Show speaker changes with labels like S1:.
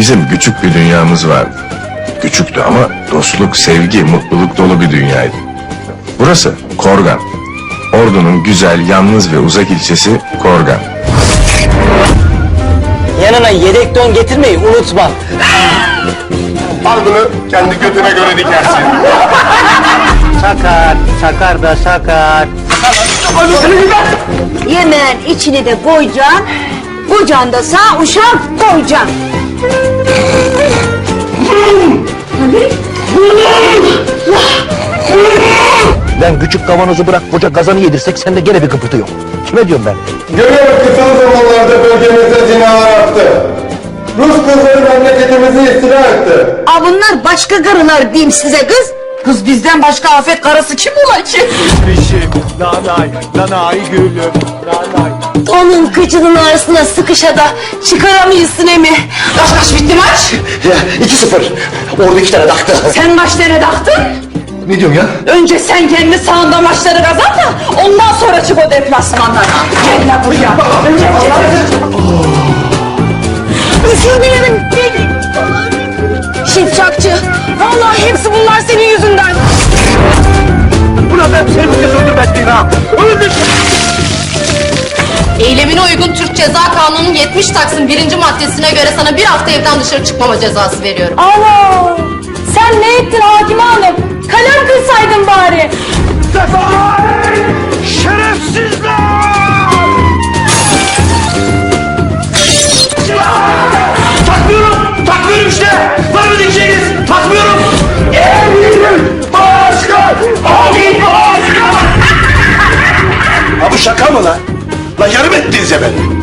S1: Bizim küçük bir dünyamız vardı. Küçüktü ama dostluk, sevgi, mutluluk dolu bir dünyaydı. Burası Korgan. Ordu'nun güzel, yalnız ve uzak ilçesi Korgan.
S2: Yanına yedek don getirmeyi unutma.
S3: Al bunu kendi götüne göre dikersin.
S2: Sakar, sakar da sakar.
S4: Yemeğin içini de koyacaksın. Kucağında da sağ uşak koyacaksın.
S5: Ben küçük kavanozu bırak koca kazanı yedirsek sen de gene bir kıpırtı yok. Kime diyorum ben?
S3: Görüyoruz son zamanlarda bölgemizde zinalar arttı. Rus kızları memleketimizi istila etti.
S4: Aa bunlar başka karılar diyeyim size kız. Kız bizden başka afet karısı kim ola ki?
S6: Pişim, nanay, nanay gülüm, nanay.
S4: Onun kıçının arasına sıkışa da çıkaramıyorsun emi. Kaç kaç bitti maç?
S5: Ya 2-0. Orada iki tane taktı.
S4: Sen maç nerede taktın?
S5: Ne diyorsun ya?
S4: Önce sen kendi sahanda maçları kazan da ondan sonra çık o deplasmanlara. Gel lan buraya. Önce Özür dilerim. Şifşakçı. Vallahi hepsi
S5: ha.
S7: Eylemine uygun Türk Ceza Kanunu'nun 70 Taksim birinci maddesine göre sana bir hafta evden dışarı çıkmama cezası veriyorum.
S8: Ana! Sen ne ettin Hakime Hanım?
S5: Şaka mı lan? Lan yarım ettiniz ya beni.